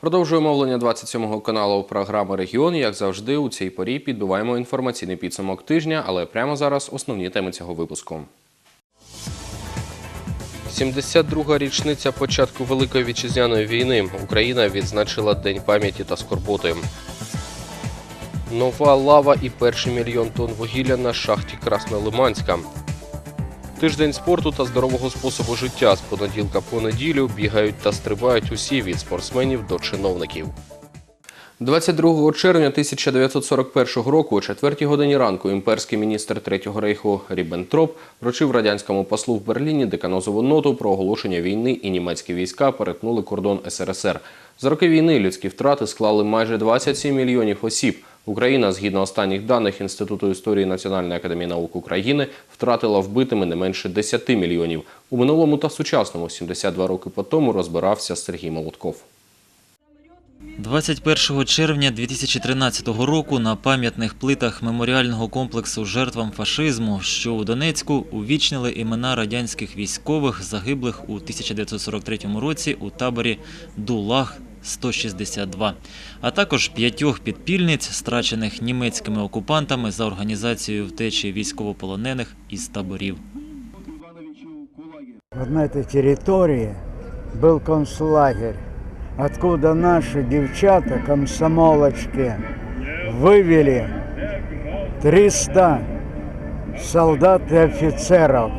Продовжуємо мовлення 27-го каналу програми Регіон. Як завжди, у цій порі підбиваємо інформаційний підсумок тижня, але прямо зараз основні теми цього випуску. 72-га річниця початку Великої вітчизняної війни. Україна відзначила День пам'яті та скорботи. Нова лава і перший мільйон тонн вугілля на шахті Краснолиманська. Тиждень спорту та здорового способу життя з понеділка по неділю бігають та стрибають усі від спортсменів до чиновників. 22 червня 1941 року, о 4 годині ранку, імперський міністр Третього рейху Ріббентроп вручив радянському послу в Берліні деканозову ноту про оголошення війни, і німецькі війська перетнули кордон СРСР. За роки війни людські втрати склали майже 27 мільйонів осіб. Україна, згідно останніх даних Інституту історії Національної академії наук України, втратила вбитими не менше 10 мільйонів. У минулому та сучасному 72 роки по тому розбирався Сергій Молотков. 21 червня 2013 року на пам'ятних плитах меморіального комплексу жертвам фашизму, що у Донецьку, увічнили імена радянських військових, загиблих у 1943 році у таборі Дулаг 162, а також п'ятьох підпільниць, страчених німецькими окупантами за організацією втечі військовополонених із таборів. Вот на этой территории был концлагерь, откуда наши девчата, комсомолочки, вывели 300 солдат и офицеров.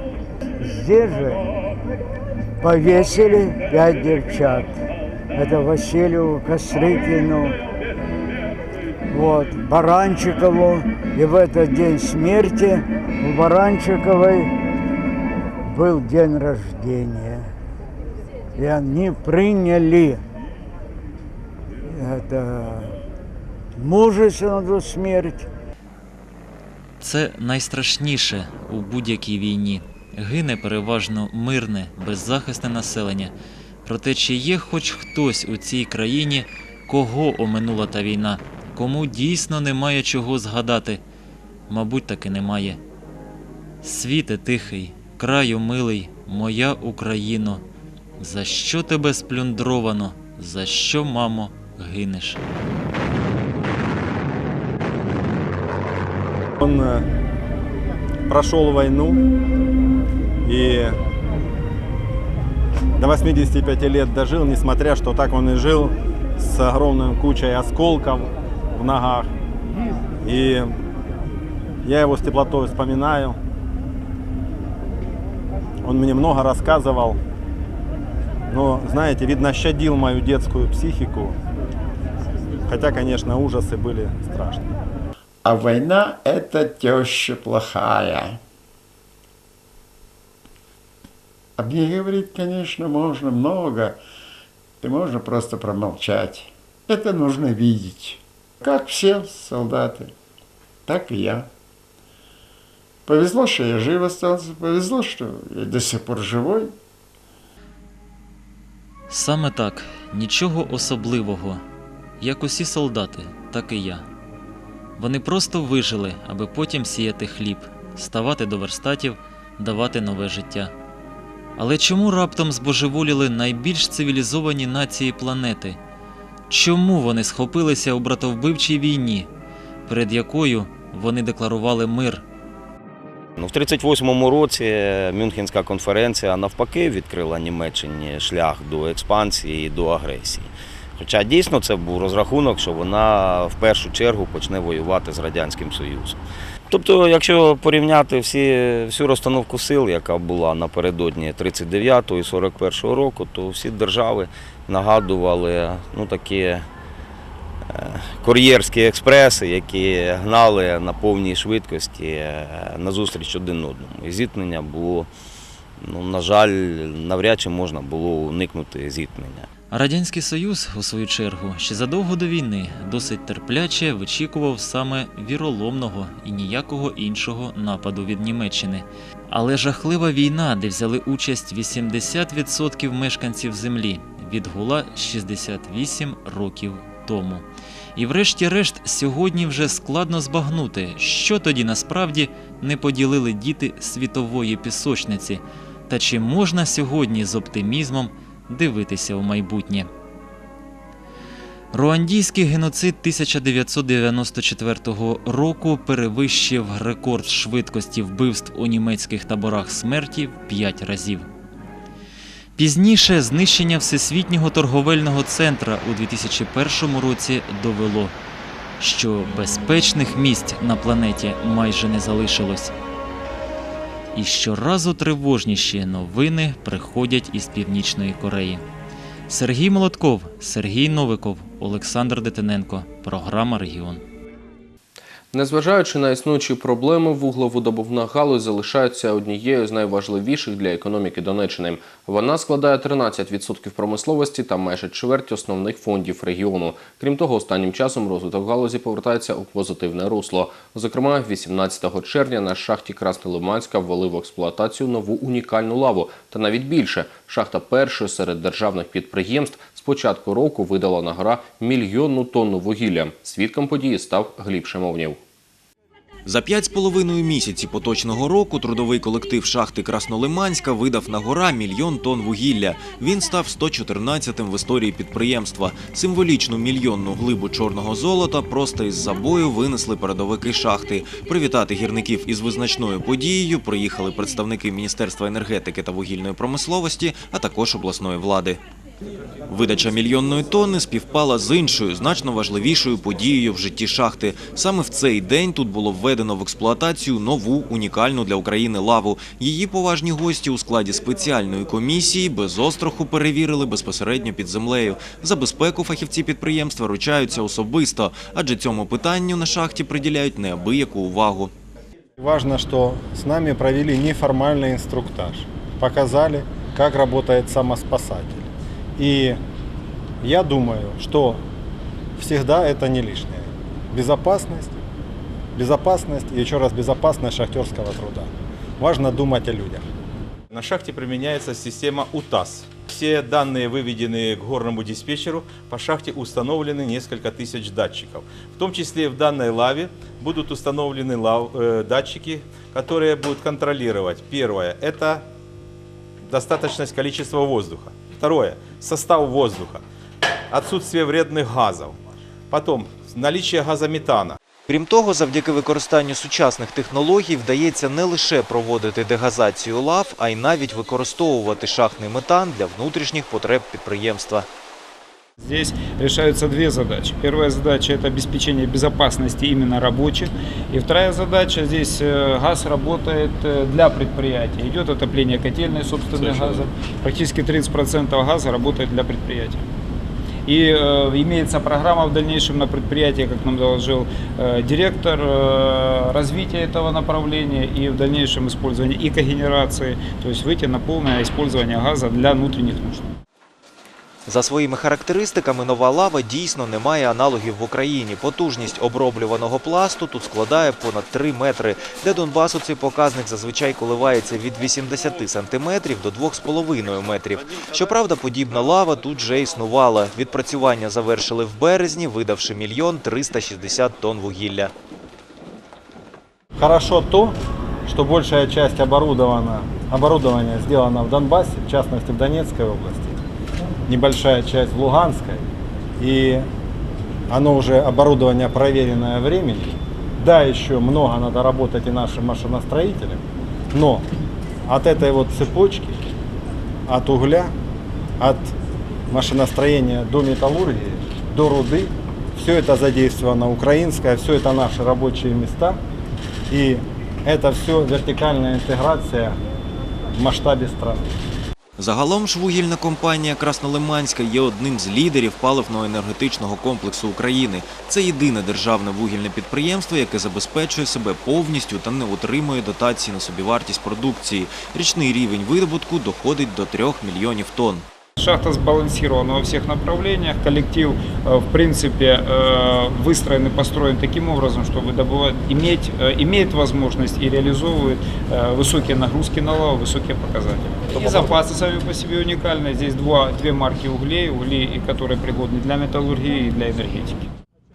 Здесь же повесили пять девчат. Это Васильеву, Кострыкину, вот, Баранчикову. И в этот день смерти у Баранчиковой был день рождения. И они приняли это мужественную смерть. Це найстрашніше у будь-якій війні. Гине переважно мирне, беззахисне населення. Проте чи є хоч хтось у цій країні, кого оминула та війна, кому дійсно немає чого згадати? Мабуть, таки немає. Світе тихий, краю милий, моя Україно, за що тебе сплюндровано, за що, мамо, гинеш? Он э, прошел войну и до 85 лет дожил, несмотря, что так он и жил с огромной кучей осколков в ногах. И я его с теплотой вспоминаю. Он мне много рассказывал. Но, знаете, видно, щадил мою детскую психику. Хотя, конечно, ужасы были страшные. А война – это теща плохая. Говорить, конечно, можно много, и можно просто промолчать. Это нужно видеть. Как все солдаты, так и я. Повезло, что я жив остался, повезло, что я до сих пор живой. Саме так, нічого особливого. Як усі солдати, так і я. Вони просто вижили, аби потім сіяти хліб, ставати до верстатів, давати нове життя. Але чому раптом збожеволіли найбільш цивілізовані нації планети? Чому вони схопилися у братовбивчій війні, перед якою вони декларували мир? Ну, в 38-му році Мюнхенська конференція навпаки відкрила Німеччині шлях до експансії і до агресії. Хоча дійсно це був розрахунок, що вона в першу чергу почне воювати з Радянським Союзом. Тобто, якщо порівняти всі, всю розстановку сил, яка була напередодні 39-го і 41-го року, то всі держави нагадували ну, такі е, кур'єрські експреси, які гнали на повній швидкості е, назустріч один одному. І зіткнення було, ну, на жаль, навряд чи можна було уникнути зіткнення. Радянський Союз, у свою чергу, ще задовго до війни досить терпляче вичікував саме віроломного і ніякого іншого нападу від Німеччини. Але жахлива війна, де взяли участь 80% мешканців землі, відгула 68 років тому. І врешті-решт, сьогодні вже складно збагнути, що тоді насправді не поділили діти світової пісочниці, та чи можна сьогодні з оптимізмом дивитися у майбутнє. Руандійський геноцид 1994 року перевищив рекорд швидкості вбивств у німецьких таборах смерті в 5 разів. Пізніше знищення Всесвітнього торговельного центра у 2001 році довело, що безпечних місць на планеті майже не залишилось. І щоразу тривожніші новини приходять із Північної Кореї. Сергій Молотков, Сергій Новиков, Олександр Детиненко. Програма Регіон. Незважаючи на існуючі проблеми, вуглеводобувна галузь залишається однією з найважливіших для економіки Донеччини. Вона складає 13% промисловості та майже чверть основних фондів регіону. Крім того, останнім часом розвиток галузі повертається у позитивне русло. Зокрема, 18 червня на шахті Краснолиманська ввели в експлуатацію нову унікальну лаву. Та навіть більше шахта першої серед державних підприємств з початку року видала на гора мільйонну тонну вугілля. Свідком події став Гліб Шимовнів. За п'ять з половиною місяці поточного року трудовий колектив шахти Краснолиманська видав на гора мільйон тонн вугілля. Він став 114-тим в історії підприємства. Символічну мільйонну глибу чорного золота просто із забою винесли передовики шахти. Привітати гірників із визначною подією приїхали представники Міністерства енергетики та вугільної промисловості, а також обласної влади. Видача мільйонної тонни співпала з іншою, значно важливішою подією в житті шахти. Саме в цей день тут було введено в експлуатацію нову унікальну для України лаву. Її поважні гості у складі спеціальної комісії без остраху перевірили безпосередньо під землею. За безпеку фахівці підприємства ручаються особисто, адже цьому питанню на шахті приділяють неабияку увагу. Важно, что с нами провели неформальный инструктаж. Показали, как работает самоспасатель. И я думаю, что всегда это не лишнее. Безопасность, безопасность и еще раз безопасность шахтерского труда. Важно думать о людях. На шахте применяется система УТАС. Все данные, выведенные к горному диспетчеру, по шахте установлены несколько тысяч датчиков. В том числе в данной лаве будут установлены лав- э, датчики, которые будут контролировать. Первое – это достаточность количества воздуха. Второе – состав воздуха. Отсутствие вредных газов. Потом наличие газометана. Крім того, завдяки використанню сучасних технологій вдається не лише проводити дегазацію лав, а й навіть використовувати шахтний метан для внутрішніх потреб підприємства. Здесь решаются две задачи. Первая задача – это обеспечение безопасности именно рабочих. И вторая задача – здесь э, газ работает э, для предприятия. Идет отопление котельной собственным газом. Практически 30% газа работает для предприятия. И э, имеется программа в дальнейшем на предприятии, как нам доложил э, директор, э, развития этого направления и в дальнейшем использование и когенерации, то есть выйти на полное использование газа для внутренних нужд. За своїми характеристиками нова лава дійсно не має аналогів в Україні. Потужність оброблюваного пласту тут складає понад 3 метри. Для Донбасу цей показник зазвичай коливається від 80 сантиметрів до 2,5 метрів. Щоправда, подібна лава тут вже існувала. Відпрацювання завершили в березні, видавши мільйон 360 тонн вугілля. Хорошо то, что большая часть оборудована, оборудования сделана в Донбассе, в частности в Донецкой области, небольшая часть в Луганской, и оно уже оборудование проверенное временем. Да, еще много надо работать и нашим машиностроителям, но от этой вот цепочки, от угля, от машиностроения до металлургии, до руды, все это задействовано украинское, все это наши рабочие места. И это все вертикальная интеграция в масштабе страны. Загалом ж вугільна компанія Краснолиманська є одним з лідерів паливно-енергетичного комплексу України. Це єдине державне вугільне підприємство, яке забезпечує себе повністю та не отримує дотації на собівартість продукції. Річний рівень видобутку доходить до 3 мільйонів тонн. Шахта сбалансирована во всех направлениях. Коллектив, э, в принципе, э, выстроен и построен таким образом, чтобы добывать, иметь, э, имеет возможность и реализовывает э, высокие нагрузки на лаву, высокие показатели. И запасы сами по себе уникальные. Здесь два, две марки углей, угли, и которые пригодны для металлургии и для энергетики.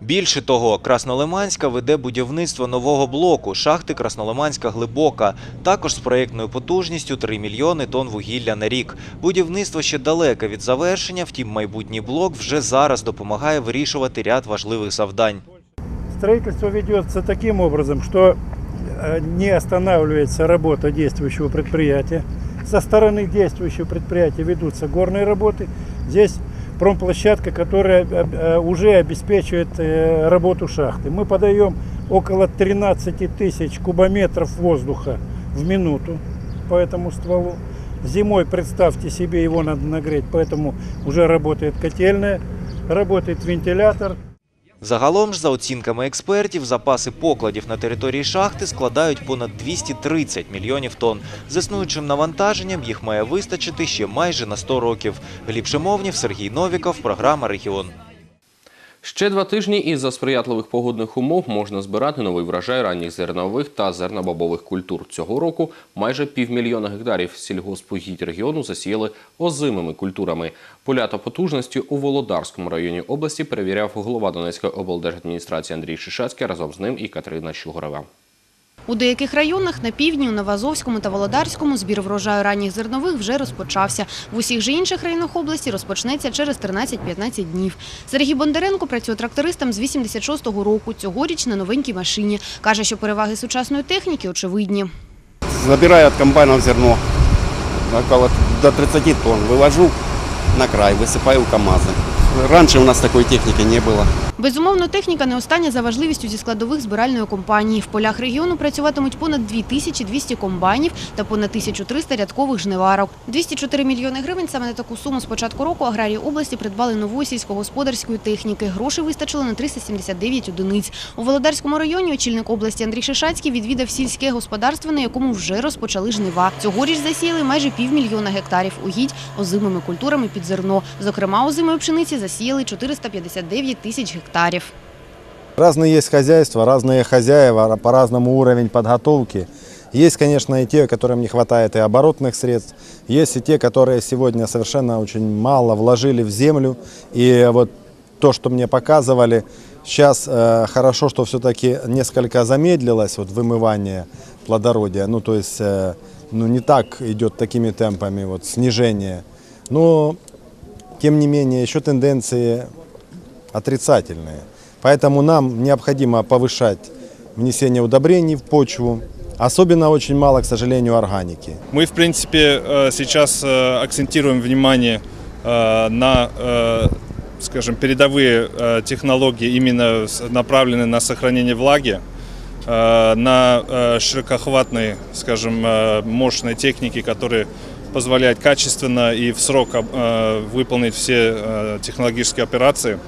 Більше того, Краснолиманська веде будівництво нового блоку шахти Краснолиманська глибока, також з проєктною потужністю 3 мільйони тонн вугілля на рік. Будівництво ще далеке від завершення, втім майбутній блок вже зараз допомагає вирішувати ряд важливих завдань. Строительство ведется таким образом, что э, не останавливается работа действующего предприятия. Со стороны действующего предприятия ведутся горные работы. Здесь промплощадка, которая э, э, уже обеспечивает э, работу шахты. Мы подаем около 13 тысяч кубометров воздуха в минуту по этому стволу. Зимой, представьте себе, его надо нагреть, поэтому уже работает котельная, работает вентилятор. Загалом ж, за оцінками експертів, запаси покладів на території шахти складають понад 230 мільйонів тонн. З існуючим навантаженням їх має вистачити ще майже на 100 років. Гліб Шимовнів, Сергій Новіков, програма Регіон. Ще два тижні і за сприятливих погодних умов можна збирати новий врожай ранніх зернових та зернобобових культур. Цього року майже півмільйона гектарів сільгоспугідь регіону засіяли озимими культурами. Поля та потужності у Володарському районі області перевіряв голова Донецької облдержадміністрації Андрій Шишацький разом з ним і Катерина Щугорева. У деяких районах на півдні, у Новоазовському та Володарському збір врожаю ранніх зернових вже розпочався. В усіх же інших районах області розпочнеться через 13-15 днів. Сергій Бондаренко працює трактористом з 86-го року. Цьогоріч на новенькій машині. Каже, що переваги сучасної техніки очевидні. Забираю от комбайнов зерно около до 30 тонн. Вывожу на край, высыпаю в КАМАЗы. Раньше у нас такой техники не было. Безумовно, техніка не остання за важливістю зі складових збиральної компанії. В полях регіону працюватимуть понад 2200 комбайнів та понад 1300 рядкових жниварок. 204 мільйони гривень саме на таку суму з початку року аграрії області придбали нової сільськогосподарської техніки. Грошей вистачило на 379 одиниць. У Володарському районі очільник області Андрій Шишацький відвідав сільське господарство, на якому вже розпочали жнива. Цьогоріч засіяли майже півмільйона гектарів угідь озимими культурами під зерно. Зокрема, озимої пшениці засіяли 459 тисяч гектарів. Разные есть хозяйства, разные хозяева, по-разному уровень подготовки. Есть, конечно, и те, которым не хватает и оборотных средств. Есть и те, которые сегодня совершенно очень мало вложили в землю. И вот то, что мне показывали, сейчас э, хорошо, что все-таки несколько замедлилось вот вымывание плодородия. Ну, то есть, э, ну, не так идет такими темпами вот снижение. Но, тем не менее, еще тенденции отрицательные. Поэтому нам необходимо повышать внесение удобрений в почву. Особенно очень мало, к сожалению, органики. Мы, в принципе, э, сейчас э, акцентируем внимание э, на, скажем, передовые технологии, именно направленные на сохранение влаги, на широкохватные, скажем, мощные техники, которые позволяют качественно и в срок выполнить все технологические операции.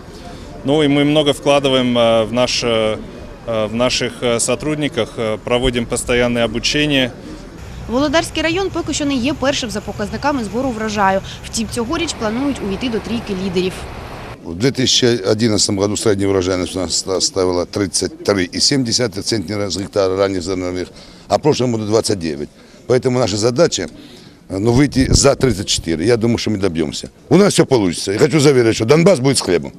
Ну и мы много вкладываем э, в, наш, э, э, в наших э, сотрудниках, э, проводим постоянное обучение, Володарський район поки що не є першим за показниками збору врожаю. Втім, цьогоріч планують увійти до трійки лідерів. В 2011 году средняя урожайность у нас составила 33,7 центнера с гектара ранних зерновых, а в прошлом году 29. Поэтому наша задача ну, выйти за 34. Я думаю, что мы добьемся. У нас все получится. Я хочу заверить, что Донбасс будет с хлебом.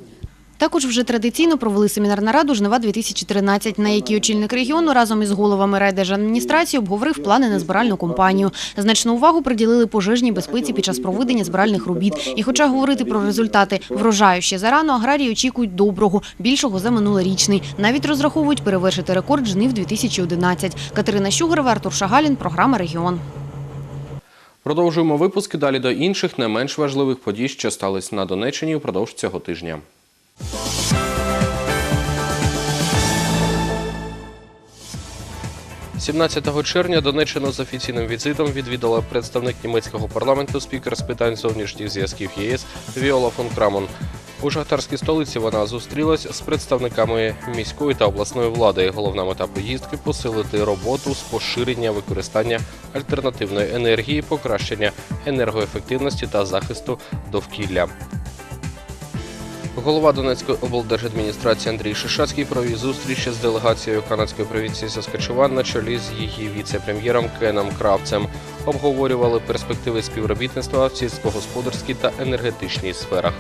Також вже традиційно провели семінар нараду «Жнива 2013», на якій очільник регіону разом із головами райдержадміністрації обговорив плани на збиральну кампанію. Значну увагу приділили пожежній безпеці під час проведення збиральних робіт. І хоча говорити про результати врожаю ще зарано, аграрії очікують доброго, більшого за минулорічний. Навіть розраховують перевершити рекорд жнив 2011. Катерина Щугарова, Артур Шагалін, програма «Регіон». Продовжуємо випуски далі до інших не менш важливих подій, що стались на Донеччині впродовж цього тижня. – 17 червня Донеччину з офіційним візитом відвідала представник німецького парламенту, спікер з питань зовнішніх зв'язків ЄС Віола фон Крамон. У шахтарській столиці вона зустрілась з представниками міської та обласної влади. Головна мета поїздки посилити роботу з поширення використання альтернативної енергії, покращення енергоефективності та захисту довкілля. Голова Донецької облдержадміністрації Андрій Шишацький провів зустріч з делегацією канадської провінції Саскачуван на чолі з її віце-прем'єром Кеном Кравцем. Обговорювали перспективи співробітництва в сільськогосподарській та енергетичній сферах.